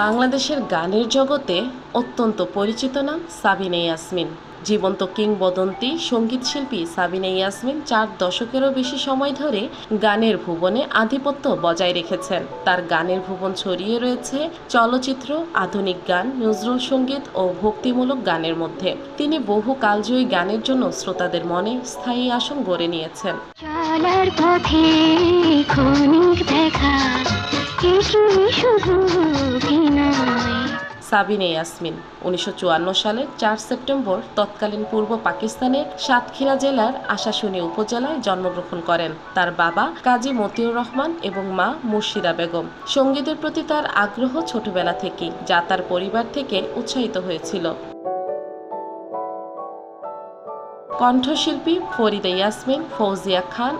বাংলাদেশের গানের জগতে অত্যন্ত পরিচিত নাম সাবিনা ইয়াসমিন। জীবন্ত কিংবদন্তি সঙ্গীতশিল্পী সাবিনা ইয়াসমিন চার দশকেরও বেশি সময় ধরে গানের ভুবনে আধিপত্য বজায় রেখেছেন। তার গানের ভুবন ছড়িয়ে রয়েছে চলচ্চিত্র, আধুনিক গান, নজরুল সংগীত ও ভক্তিমূলক গানের মধ্যে। তিনি বহু কালজয়ী গানের জন্য শ্রোতাদের মনে স্থায়ী আসন গড়ে নিয়েছেন। চলার পথে দেখা শুধু সাবিনা ইয়াসমিন, উনিশশো সালের চার সেপ্টেম্বর তৎকালীন পূর্ব পাকিস্তানের সাতক্ষীরা জেলার আশাশুনি উপজেলায় জন্মগ্রহণ করেন। তার বাবা কাজী মতিউর রহমান এবং মা মুর্শিদা বেগম। সঙ্গীতের প্রতি তার আগ্রহ ছোটবেলা থেকেই, যা তার পরিবার থেকে উৎসাহিত হয়েছিল। কণ্ঠশিল্পী ফরিদা ইয়াসমিন, ফৌজিয়া খান